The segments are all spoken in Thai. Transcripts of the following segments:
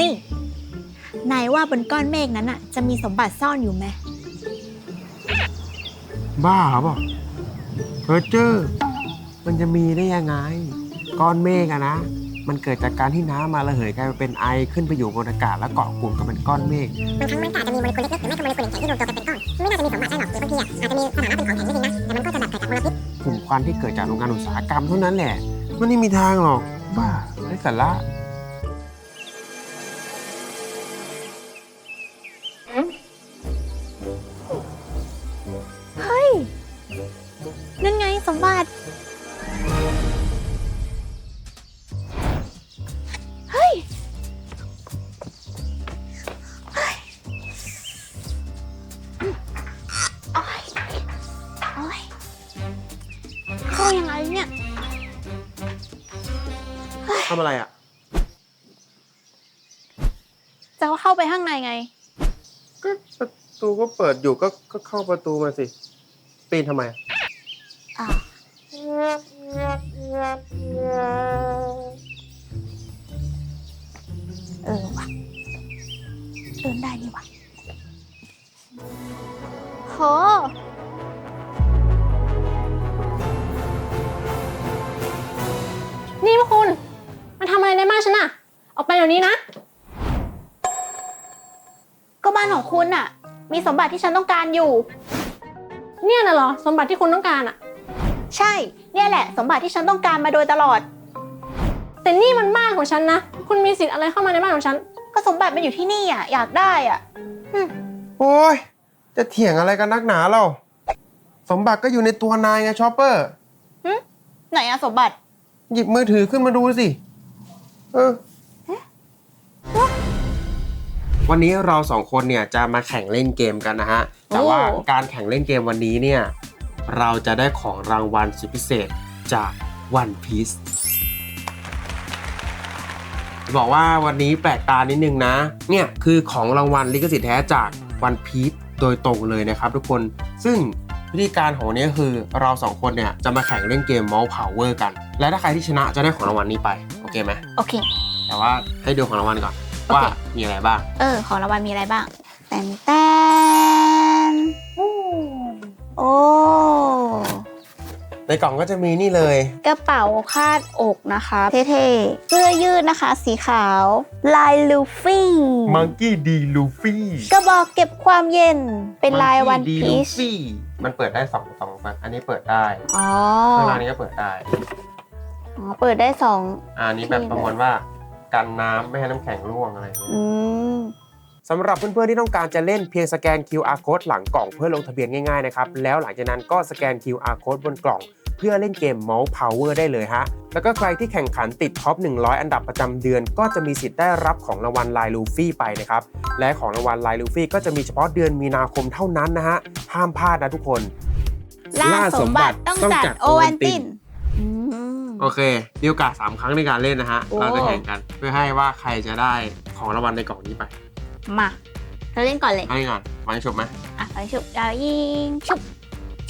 นี่ นายว่าบนก้อนเมฆนั้นอะจะมีสมบัติซ่อนอยู่ไหม บ้าเปล่าเพอเจอร์มันจะมีได้ยังไง ก้อนเมฆอะนะ มันเกิดจากการที่น้ำมาระเหยกลายมาเป็นไอขึ้นไปอยู่บนอากาศแล้วเกาะกลุ่มกันเป็นก้อนเมฆบางครั้งมันก็อาจจะมีโมเลกุลเล็กๆหรือไม่ก็โมเลกุลแข็งๆที่รวมตัวกันเป็นก้อน ไม่น่าจะมีสมบัติได้หรอกหรือบางทีอะอาจจะมีสถานะเป็นของแข็งก็จริงนะ แต่มันก็จะแบบเกิดจากมลพิษกลุ่มควันที่เกิดจากโรงงานอุตสาหกรรมเท่านั้นแหละ มันไม่มีทางหรอก บ้าไร้สาระ นั่นไงสมบัติ เฮ้ย เฮ้ยโอ๊ยโอ๊ยเข้ายังไงเนี่ย ทำอะไรอะ จะเข้าไปข้างในไง ก็ประตูก็เปิดอยู่ก็ก็เข้าประตูมาสิ ปีนทำไมอะ เดี๋ยวนี้นะ ก็บ้านของคุณน่ะ มีสมบัติที่ฉันต้องการอยู่ เนี่ยน่ะเหรอ สมบัติที่คุณต้องการอะใช่ เนี่ยแหละ สมบัติที่ฉันต้องการมาโดยตลอด แต่นี่มันบ้านของฉันนะ คุณมีสิทธิ์อะไรเข้ามาในบ้านของฉัน ก็สมบัติมันอยู่ที่นี่อะ อยากได้อะโอ้ย จะเถียงอะไรกันนักหนาเรา สมบัติก็อยู่ในตัวนายไงชอปเปอร์ไหนอะสมบัติ หยิบมือถือขึ้นมาดูสิ เออ วันนี้เราสองคนเนี่ยจะมาแข่งเล่นเกมกันนะฮะ แต่ว่าโอ้การแข่งเล่นเกมวันนี้เนี่ยเราจะได้ของรางวัลสุดพิเศษจาก One Piece บอกว่าวันนี้แปลกตานิดนึงนะ เนี่ยคือของรางวัลลิขสิทธิ์แท้จาก One Piece โดยตรงเลยนะครับทุกคน ซึ่งวิธีการของวันนี้ก็คือเราสองคนเนี่ยจะมาแข่งเล่นเกม Mouse Power กัน และถ้าใครที่ชนะจะได้ของรางวัลนี้ไป โอเคไหมโอเค แต่ว่าให้ดูของรางวัลก่อนโอเค ว่ามีอะไรบ้าง เออ ของรางวัลมีอะไรบ้างแตนแตนโอ้ในกล่องก็จะมีนี่เลย กระเป๋าคาดอกนะคะ เท่ๆเสื้อยืดนะคะ สีขาว ลายลูฟี่ Monkey D Luffy กระบอกเก็บความเย็นเป็นลายวัน Monkey D พีช Luffy มันเปิดได้สองสองฝั่งอันนี้เปิดได้อ๋อข้างล่างนี้ก็เปิดได้อ๋อเปิดได้สองอะอันนี้แบบประมวลว่า กันน้ำไม่ให้น้ำแข็งร่วงอะไรอย่างเงี้ย อืม สำหรับเพื่อนๆที่ต้องการจะเล่นเพียงสแกน QR code หลังกล่องเพื่อลงทะเบียนง่ายๆนะครับแล้วหลังจากนั้นก็สแกน QR code บนกล่อง เพื่อเล่นเกม Mouse Power ได้เลยฮะ แล้วก็ใครที่แข่งขันติดท็อป 100 อันดับประจำเดือน ก็จะมีสิทธิ์ได้รับของรางวัลลายลูฟี่ไปนะครับ และของรางวัลลายลูฟี่ก็จะมีเฉพาะเดือนมีนาคมเท่านั้นนะฮะ ห้ามพลาดนะทุกคน ล่าสมบัติต้องจัดโอวันตินอืม โอเคมีโอกาส3ครั้งในการเล่นนะฮะ โอ้ เราจะแข่งกันเพื่อให้ว่าใครจะได้ของรางวัลในกล่องนี้ไปมาเราเล่นก่อนเลย ให้ก่อนวางชุบไหมอะไปชุบดาวยิงชุบ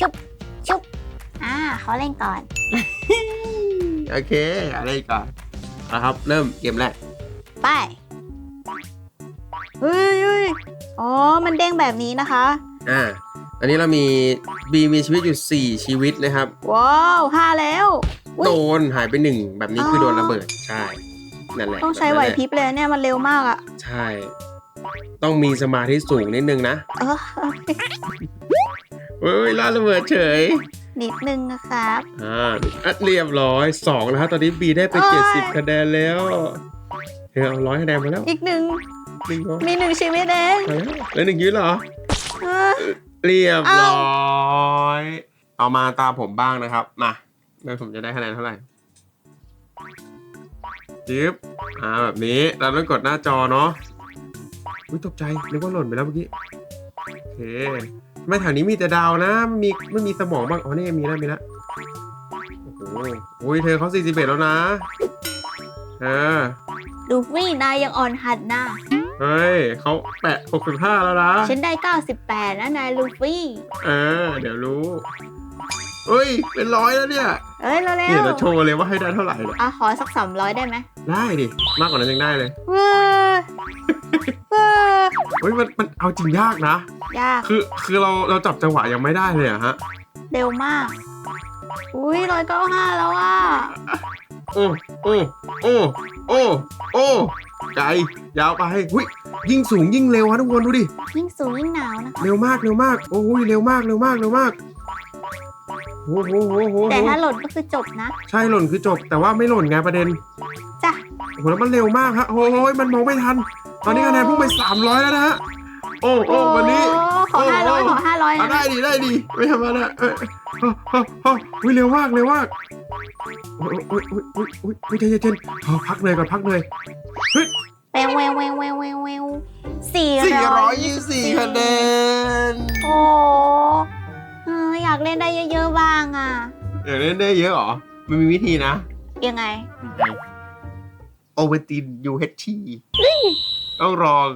ชุบชุบอ่าเขาเล่นก่อน โอเคอะไรก่อนนะครับ เริ่มเกมแรกไปเฮ้ยเฮ้ยอ๋อ มันเด้งแบบนี้นะคะ อ่าอันนี้เรามีบีมีชีวิตอยู่ 4 ชีวิตนะครับ ว้าวห้าแล้วอุ๊ย โดนหายไปหนึ่งแบบนี้คือโดนระเบิดใช่นั่นแหละต้องใช้ไหวพริบเลยเนี่ยมันเร็วมากอะใช่ ต้องมีสมาธิสูงนิดนึงนะเออเฮ้ยล่าระเบิดเฉย นิดนึงนะครับอ่าอัดเรียบร้อยสองแล้วฮะตอนนี้บีได้ไปโอ้ย70คะแนนแล้วเธอเอาร้อยคะแนนมาแล้ว อีกหนึ่งหนึ่งเหรอมีหนึ่งชีวิตเองมาแล้วแล้วหนึ่งยืดเหรอเออเรียบเอ้าร้อย เอามาตามผมบ้างนะครับ มา แล้วผมจะได้คะแนนเท่าไหร่จิ๊บอ่าแบบนี้เราต้องกดหน้าจอเนาะอุ้ยตกใจนึกว่าหล่นไปแล้วเมื่อกี้โอเคไม่แถวนี้มีแต่ดาวนะไม่มีไม่มีสมองบ้างอ๋อนี่ไงมีแล้วมีแล้วโอ้โหอุ้ยเธอเขา41แล้วนะเออลูฟี่นายยังอ่อนหัดนะเฮ้ยเขาแปะ65แล้วนะฉันได้ 98นะนายลูฟี่ เออ เดี๋ยวรู้ เฮ้ย เป็นร้อยแล้วเนี่ย เอ้ยเร็วเนี่ยเราโชว์เลยว่าให้ได้เท่าไหร่เนี่ยๆอะขอสักสามร้อยได้ไหมได้ดิ มากกว่านั้นยังได้เลย เว้ยเฮ้ยมันมันเอาจริงยากนะ ยาก คือคือเราเราจับจังหวะยังไม่ได้เลยอะฮะ เร็วมาก อุ้ยร้อยเก้าห้าแล้วอะ โอ้โอ้โอ้โอ้โอ้ไกลยาวไปหุ้ยยิ่งสูงยิ่งเร็วฮะทุกคนดูดิ ยิ่งสูงยิ่งหนาวนะคะเร็วมากเร็วมาก โอ้ยเร็วมากเร็วมากเร็วมาก โอ้โหโอ้โหโอ้โหแต่ถ้าหล่นก็คือจบนะใช่หล่นคือจบ แต่ว่าไม่หล่นไงประเด็นจ้ะโอ้โหแล้วมันเร็วมากฮะโอ้ยมันมองไม่ทัน ตอนนี้คะแนนพุ่งไป 300 แล้วนะฮะโอ้โอ้วันนี้ขอห้าร้อยขอห้าร้อยอะได้ดีได้ดีไม่ทำอะไรเอ้ยเฮ้ยเฮ้ยเฮ้ยอุ้ยเร็วมากเร็วมากโอ้ยโอ้ยโอ้ยโอ้ยโอ้ยโอ้ยเย็นเย็นๆเอาพักเลยก่อนพักเลยแววแววแววแววแววแววสี่424คะแนนโอ้เอออยากเล่นได้เยอะๆบ้างอะเดี๋ยวเล่นได้เยอะเหรอ มันมีวิธีนะ ยังไง โอเวอร์ติน UHT ต้องลอง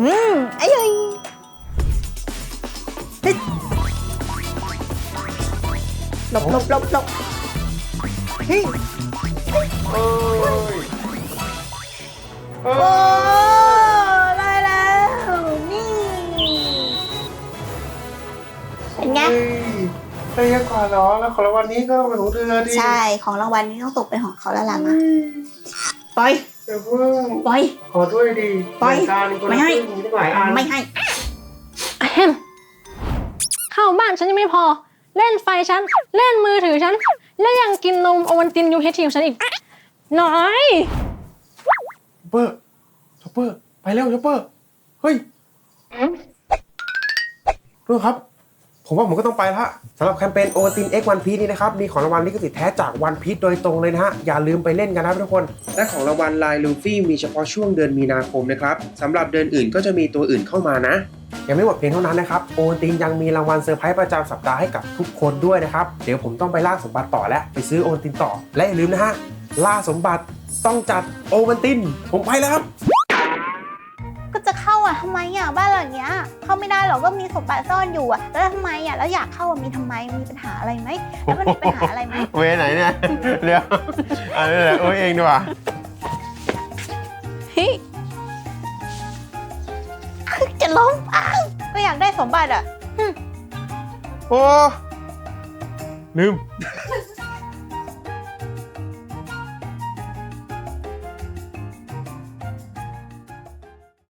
อืมไอ้ยัยหลบหลบหลบหลบเฮ้ย โอ้ยโอ้ได้แล้วนี่เป็นไง ได้เยอะกว่าเหรอแล้วของรางวัลนี้ก็ต้องเป็นของเธอดิใช่ของรางวัลนี้ต้องตกเป็นของเขาแล้วล่ะมาปล่อยเดี๋ยวเพิ่งปล่อย ขอด้วยดิปล่อยรายการคนไม่ละให้ ครึ่งมีตั้งหลายอันไม่ให้ อะแฮมเข้าบ้านฉันยังไม่พอ เล่นไฟฉัน เล่นมือถือฉัน แล้วยังกินนมโอวันตินยูเฮทีของฉันอีก น้อยช็อปเปอร์ช็อปเปอร์ ไปเร็วช็อปเปอร์ เฮ้ยดูครับ ผมว่าผมก็ต้องไปละสำหรับแคมเปญโอวัติน X One Piece นี้นะครับ มีของรางวัลลิขสิทธิ์แท้จาก One Piece โดยตรงเลยนะฮะ อย่าลืมไปเล่นกันนะครับทุกคน และของรางวัลลายลูฟี่มีเฉพาะช่วงเดือนมีนาคมนะครับสำหรับเดือนอื่นก็จะมีตัวอื่นเข้ามานะยังไม่หมดเพียงเท่านั้นนะครับ โอวัตินยังมีรางวัลเซอร์ไพรส์ประจำสัปดาห์ให้กับทุกคนด้วยนะครับ เดี๋ยวผมต้องไปล่าสมบัติต่อและไปซื้อโอวัตินต่อ และอย่าลืมนะฮะ ล่าสมบัติต้องจัดโอวัติน ผมไปแล้วครับ ก็จะเข้าอะทำไมอะบ้านหลังเนี้ย เข้าไม่ได้หรอกก็มีสมบัติซ่อนอยู่อะแล้วทำไมอะแล้วอยากเข้าอะมีทำไมมีปัญหาอะไรไหมแล้วมันมีปัญหาอะไรไหมเวไหนเนี่ย เดี๋ยวอันนี้แหละโอ้ยเองดีกว่าเฮ้ยจะล้มอ้าวก็อยากได้สมบัติอะโอ้ลืม